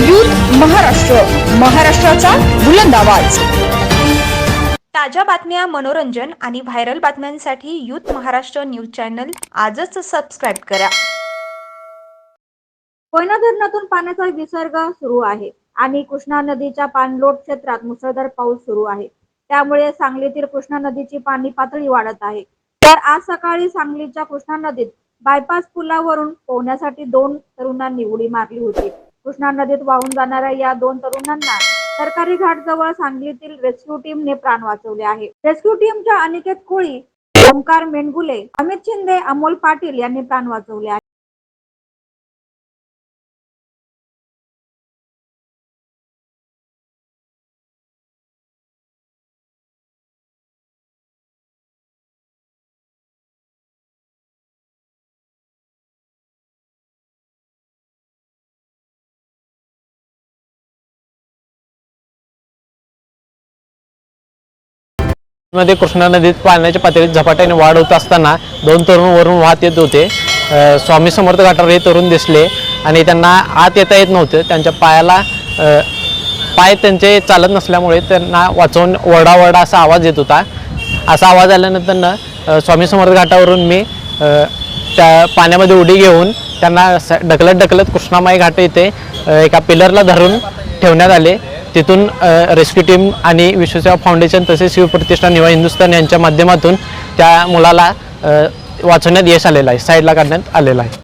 Youth Maharashtra महाराष्ट्राचा बुलंद आवाज. ताज्या बातम्या मनोरंजन आणि व्हायरल बातम्यांसाठी यूथ महाराष्ट्र न्यूज चॅनल आजच सबस्क्राईब करा. कोयना धरणातून पाण्याचा विसर्ग सुरू आहे आणि कृष्णा नदीच्या पाणलोट क्षेत्रात मुसळधार पाऊस सुरू आहे. त्यामुळे सांगलीतील कृष्णा नदीची पाणी पातळी वाढत आहे. तर आज सकाळी सांगलीच्या कृष्णा नदीत बायपास पुलावरून पोहण्यासाठी दोन तरुणांनी उडी मारली होती. कृष्णा नदीत वाहून जाणाऱ्या या दोन तरुणांना सरकारी घाट जवळ सांगलीतील रेस्क्यू टीमने प्राण वाचवले आहे. रेस्क्यू टीमच्या अनिकेत कोळी ओंकार मेंढगुले अमित शिंदे अमोल पाटील यांनी प्राण वाचवले मध्ये कृष्णा नदीत पाण्याच्या पातळीत झपाट्याने वाढ होत असताना दोन तरुण वरून वाहत येत होते. स्वामी समर्थ घाटावर हे तरुण दिसले आणि त्यांना आत येता येत नव्हते. त्यांच्या पायाला पाय त्यांचे चालत नसल्यामुळे त्यांना वाचवून वरडा असा आवाज येत होता. असा आवाज आल्यानंतर स्वामी समर्थ घाटावरून मी त्या पाण्यामध्ये उडी घेऊन त्यांना स- ढकलत ढकलत कृष्णामाई घाट येथे एका पिलरला धरून ठेवण्यात आले. तिथून रेस्क्यू टीम आणि विश्वसेवा फाउंडेशन तसेच शिवप्रतिष्ठान युवा हिंदुस्थान यांच्या माध्यमातून त्या मुलाला वाचवण्यात यश आलेलं आहे साईडला काढण्यात आलेलं आहे.